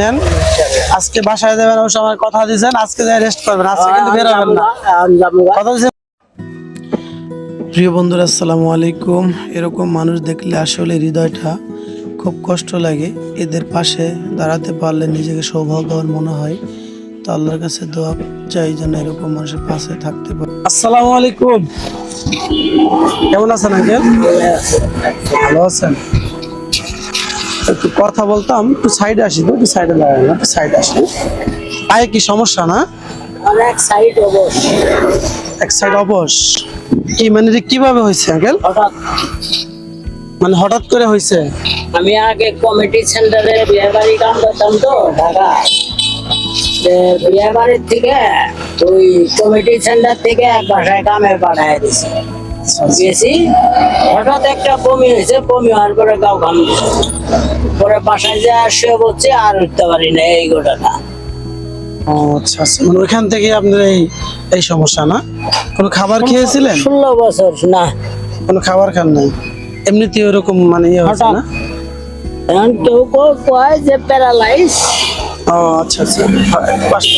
নেন। আজকে বাসায় যাবেন অবশ্য আমার কথা দিয়েছেন আজকে যাই রেস্ট করবেন আজকে কিন্তু বের হবেন না। কথা দিয়েছেন? প্রিয় বন্ধুরা আসসালামু আলাইকুম। এরকম মানুষ দেখলে আসলে হৃদয়টা খুব কষ্ট লাগে। এদের পাশে দাঁড়াতে পারলে নিজেকে সৌভাগ্যবান মনে হয়। তো আল্লাহর কাছে দোয়া চাই যেন এরকম মানুষের পাশে থাকতে পারে। আসসালামু আলাইকুম। কেমন আছেন আঙ্কেল? ভালো আছেন। কথা বলতাম একটু সাইডে আসি তো একটু সাইডে দাঁড়ান না একটু সাইডে আসি। পায়ে কি সমস্যা না? অনেক সাইড অবশ্য এক সাইড অবশ কি মানে কীভাবে হয়েছে আঙ্কেল? হঠাৎ। মানে হঠাৎ করে হয়েছে? আমি আগে কমিটি সেন্টারে বিয়ে বাড়ি কাম করতাম তো ঢাকা বিয়ে বাড়ির থেকে ওই কমিটি সেন্টার থেকে এক বাসায় কামে পাঠায় দিছে। গেছি। হঠাৎ একটা বমি হয়েছে বমি হওয়ার পরে ঘাম পরে বাসায় যে আসে বলছে আর উঠতে পারি না এই ঘটনা। আচ্ছা আচ্ছা। মানে ওইখান থেকে আপনার এই এই সমস্যা না? কোনো খাবার খেয়েছিলেন? ষোলো বছর না। কোনো খাবার খান নাই? এমনিতে ওরকম মানে ইয়ে হচ্ছে না? এখন কেউ কেউ কয় যে প্যারালাইজ ও আচ্ছা আচ্ছা। বাসা-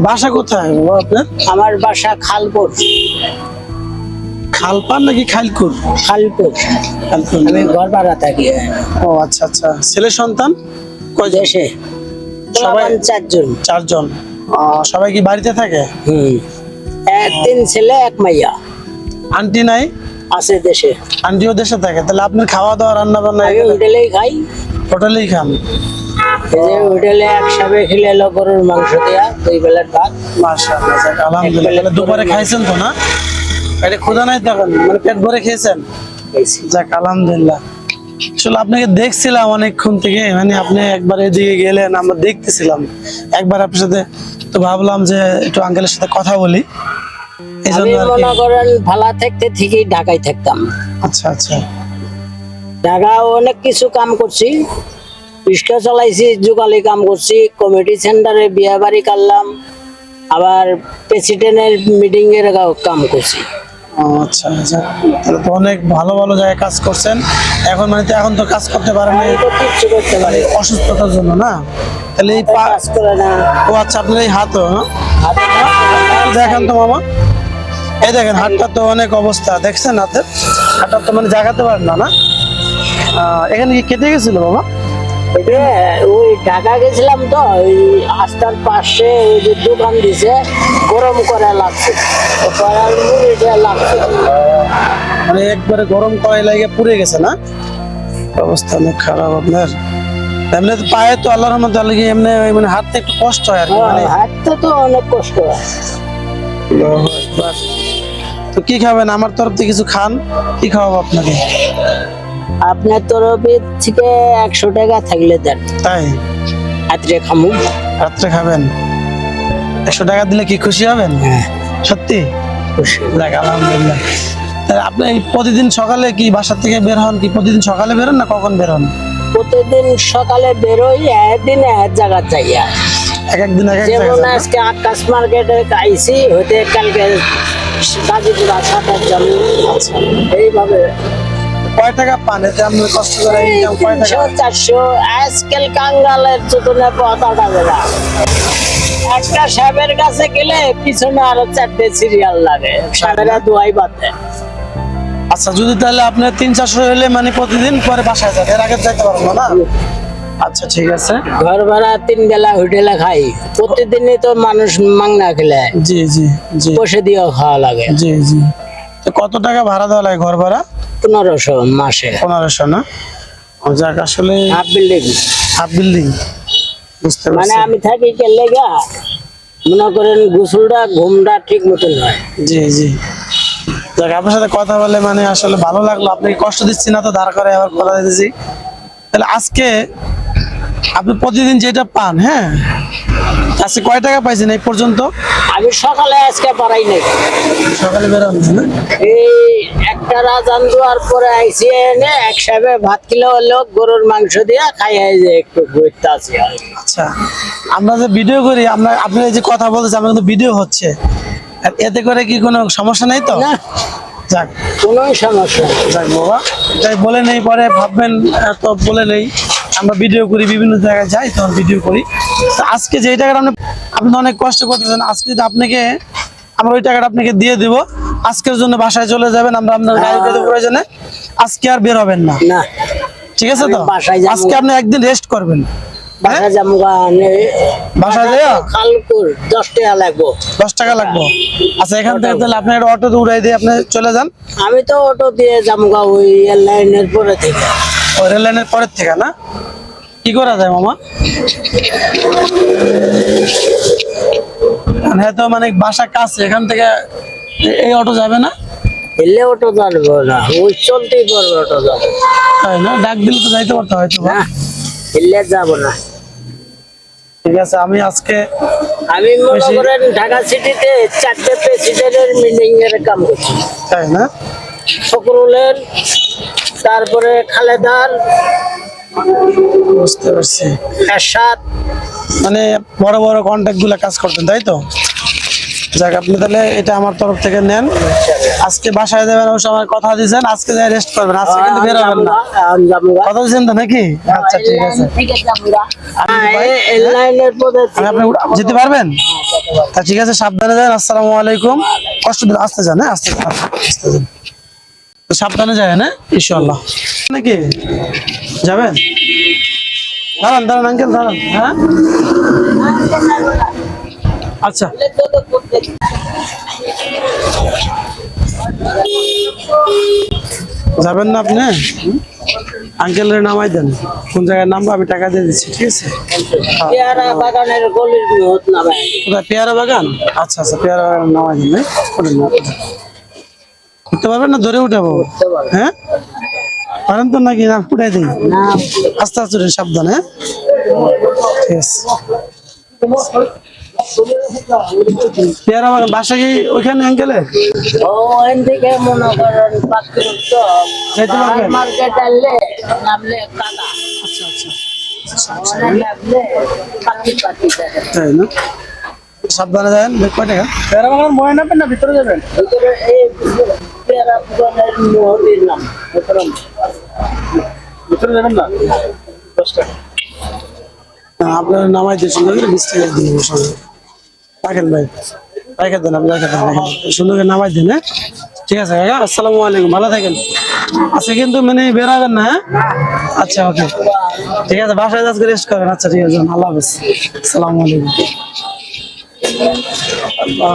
বাসা কোথায় আপনার? আমার বাসা খালপুর। খালপান নাকি খাইলকুর খালপুর খালকুর আমি ঘর ভাড়া থাকি ও আচ্ছা আচ্ছা। ছেলে সন্তান? কয়জন? দেশে। সবাই- চারজন। চারজন। সবাই কি বাড়িতে থাকে? হুম। এক তিন ছেলে এক মাইয়া। আন্টি নাই? আছে দেশে। আন্টিও দেশে থাকে। তাহলে আপনার খাওয়া দাওয়া রান্না বান্না আমি হোটেলেই খাই। হোটেলেই খান? হোটেলে এক সাবে খেলে এলো গরুর মাংস দেয়া দুই বেলার ভাত। মাশাআল্লাহ আলহামদুলিল্লাহ। দুপুরে খাইছেন তো না? পেটে ক্ষুধা নাই তখন মানে পেট ভরে খেয়েছেন? যাক আলহামদুলিল্লাহ। আসলে আপনাকে দেখছিলাম অনেকক্ষণ থেকে মানে আপনি একবার এদিকে গেলেন আমরা দেখতেছিলাম। একবার আপনার সাথে তো ভাবলাম যে একটু আঙ্কেলের সাথে কথা বলি। আমি মনে করেন ভালা থাকতে ঢাকায় থাকতাম। আচ্ছা আচ্ছা। ঢাকা অনেক কিছু কাম করছি। রিক্সা চালাইছি যুগালি কাম করছি কমিটি সেন্টারে বিয়ে বাড়ি করলাম। আবার প্রেসিডেন্টের মিটিং এর কাম করছি। আচ্ছা আচ্ছা তাহলে তো অনেক ভালো ভালো জায়গায় কাজ করছেন। এখন মানে এখন তো কাজ করতে পারেন আমি তো কিচ্ছু করতে পারি না। অসুস্থতার জন্য না? তাহলে এই কাজ করে ও আচ্ছা আপনার এই হাতও হ্যাঁ? দেখেন তো মামা। এই দেখেন, হাতটা তো অনেক অবস্থা। দেখছেন হাতের? হাটটা তো মানে জাগাতে পারেন না না? এখানে কি কেটে গেছিল বাবা ওই ঢাকা গেছিলাম তো, ওই আস্তার পাশে ওই যে দোকান দিছে। গরম করে লাগছে। মানে একবারে গরম কড়াই লাগে পুড়ে গেছে না? অবস্থা অনেক খারাপ আপনার। এমনি পায়ে তো আল্লাহর রহমতে আল্লাহ এমনি মানে হাতটা একটু কষ্ট হয় আর কি মানে হাঁটতে তো অনেক কষ্ট হয়। তো কি খাবেন? আমার তরফ থেকে কিছু খান কি খাওয়াবো আপনাকে? আপনার তরফে থেকে একশো টাকা থাকলে দেন। তাই? রাত্রে খামু। রাত্রে খাবেন? একশো টাকা দিলে কি খুশি হবেন? হ্যাঁ। সত্যি? খুশি। যাক আলহামদুলিল্লাহ। আপনি প্রতিদিন সকালে কি বাসা থেকে বের হন? কি প্রতিদিন সকালে বেরোন না কখন বের হন? প্রতিদিন সকালে বেরোই একদিন এক জায়গা যাইয়া। এক একদিন এক এক যেমন? আজকে আকাশ মার্কেটে আইসি হইতে কালকে গাজীপুরা সাতার জমি এইভাবে। কয় টাকা পান? এতে আপনি কষ্ট করে ইনকাম কয় টাকা চারশো আজকাল কাঙ্গালের চতুনে পতাকা বেড়া একটা সাহেবের কাছে গেলে পিছনে আরও চারটে সিরিয়াল লাগে। সাহেবেরা দুয়াই বাদে আচ্ছা যদি তাহলে আপনার তিন চারশো হলে মানে প্রতিদিন পরে বাসায় যান এর আগে যাইতে পারব না? আচ্ছা ঠিক আছে। ঘর ভাড়া তিন বেলা হোটেলে খাই। প্রতিদিনই তো মানুষ মাংনা খেলে। জি জি জি। বসে দিয়েও খাওয়া লাগে। জি জি। তো কত টাকা ভাড়া দেওয়া লাগে ঘর ভাড়া? পনেরোশো মাসে। পনেরোশো না? যাক আসলে হাফ বিল্ডিং হাফ বিল্ডিং বুঝতে মানে আমি থাকি কেলে গা মনে করেন গোসলটা, ঘুমটা ঠিক মতন হয়। জি জি। যাক, আপনার সাথে কথা বলে মানে আসলে ভালো লাগল। আপনাকে কষ্ট দিচ্ছি না তো, ধার করে আবার কথা দিতেছি। তাহলে আজকে আপনি প্রতিদিন যেটা পান হ্যাঁ? আজকে কয় টাকা পাইছেন এই পর্যন্ত? আমি সকালে আজকে পারাই নাই। সকালে বেরোন না? এই একটা রাজান দুয়ার পরে আইসি এনে এক সাহেবে ভাত কিলো হলো গরুর মাংস দিয়া খাই যে একটু ঘুরতে আর আচ্ছা আমরা যে ভিডিও করি আমরা আপনি এই যে কথা বলতেছি আমার কিন্তু ভিডিও হচ্ছে। আর এতে করে কি কোনো সমস্যা নেই তো? না। যাক। কোনো সমস্যা নেই। যাক বাবা তাই বলে নেই পরে ভাববেন তো বলে নেই। আমরা ভিডিও করি বিভিন্ন জায়গায় যাই তখন ভিডিও করি। তো আজকে যে টাকাটা আপনি আপনি অনেক কষ্ট করতেছেন। আজকে যদি আপনাকে আমরা ওই টাকাটা আপনাকে দিয়ে দিব। আজকের জন্য বাসায় চলে যাবেন। আমরা আপনার গাড়ি পেতে প্রয়োজনে আজকে আর বের হবেন না। না। ঠিক আছে তো? আজকে আপনি একদিন রেস্ট করবেন। বাসা জামুগা বাসায় যাইয়া? দশ টাকা লাগবো। দশ টাকা লাগবে। আচ্ছা এখান থেকে তাহলে আপনি একটা অটোতে উড়াই দিয়ে আপনি চলে যান। আমি তো অটো দিয়ে জামুগা ওই লাইনের পরে থেকে। রেল লাইনের পরের থেকে না? কি করা যায় মামা? হ্যাঁ তো মানে বাসা কাছে এখান থেকে এই অটো যাবে না? এলে অটো না ওই চলতেই পারবে অটো যাব তাই না? ডাক দিলে তো যাইতে পারতো হয়তো বা। না এলে যাব না। ঠিক আছে আমি আজকে আমি মনে করেন ঢাকা সিটিতে চারটে প্রেসিডেন্টের মিটিং এর কাম করছি। তাই না? ফকরুলের তারপরে খালেদার বুঝতে পারছি। এরশাদ। মানে বড় বড় কন্ট্যাক্টগুলা কাজ করতেন তাই তো? যাক আপনি তাহলে এটা আমার তরফ থেকে নেন। আজকে বাসায় যাবেন অবশ্য আমার কথা দিয়েছেন আজকে যাই রেস্ট করবেন আজকে কিন্তু বের হবেন না। কথা দিয়েছেন তো নাকি? আচ্ছা ঠিক আছে। আমি আপনি যেতে পারবেন? তা ঠিক আছে সাবধানে যান আসসালামু আলাইকুম। কষ্ট দিন আসতে যান হ্যাঁ আসতে যান আসতে যান। সাবধানে যায় না ইনশাল্লাহ নাকি যাবেন? দাঁড়ান দাঁড়ান আঙ্কেল দাঁড়ান হ্যাঁ? আচ্ছা। যাবেন না আপনি? আঙ্কেলের নামাই দেন। কোন জায়গায় নামবো আমি টাকা দিয়ে দিচ্ছি ঠিক আছে? পেয়ারা কোথায়? পেয়ারা বাগান? আচ্ছা আচ্ছা পেয়ারা বাগান নামাই দিন করতে পারবেন না? ধরে উঠাবো? হ্যাঁ? পারেন তো নাকি? না উঠাই দিই। না। আস্তে আস্তে উঠেন, সাবধান হ্যাঁ? ঠিক আছে। পেয়ারা বাগান বাসা কি ওইখানে অ্যাঙ্কেলে ও থেকে মনে করেন পাখির পারবেন? মার্কেট আনলে নামলে কাদা। আচ্ছা আচ্ছা। তাই না? সাবধানে যাবেন কয় টাকা পেয়ারা বাগান মনে না ভিতরে যাবেন? ভিতরে এই পেয়ারা বাগানের মোহরির নাম টাকা আপনার রাখেন ভাই, রেখে দেন, আপনি রেখে সুন্দর করে নামাই দিন হ্যাঁ? ঠিক আছে কাকা আসসালামু আলাইকুম, ভালো থাকেন। আচ্ছা কিন্তু মানে বেরাবেন না হ্যাঁ? আচ্ছা ওকে। ঠিক আছে, বাসায় আজকে রেস্ট করেন। আচ্ছা ঠিক আছে আল্লাহ হাফেজ। আসসালামু আলাইকুম। আল্লাহ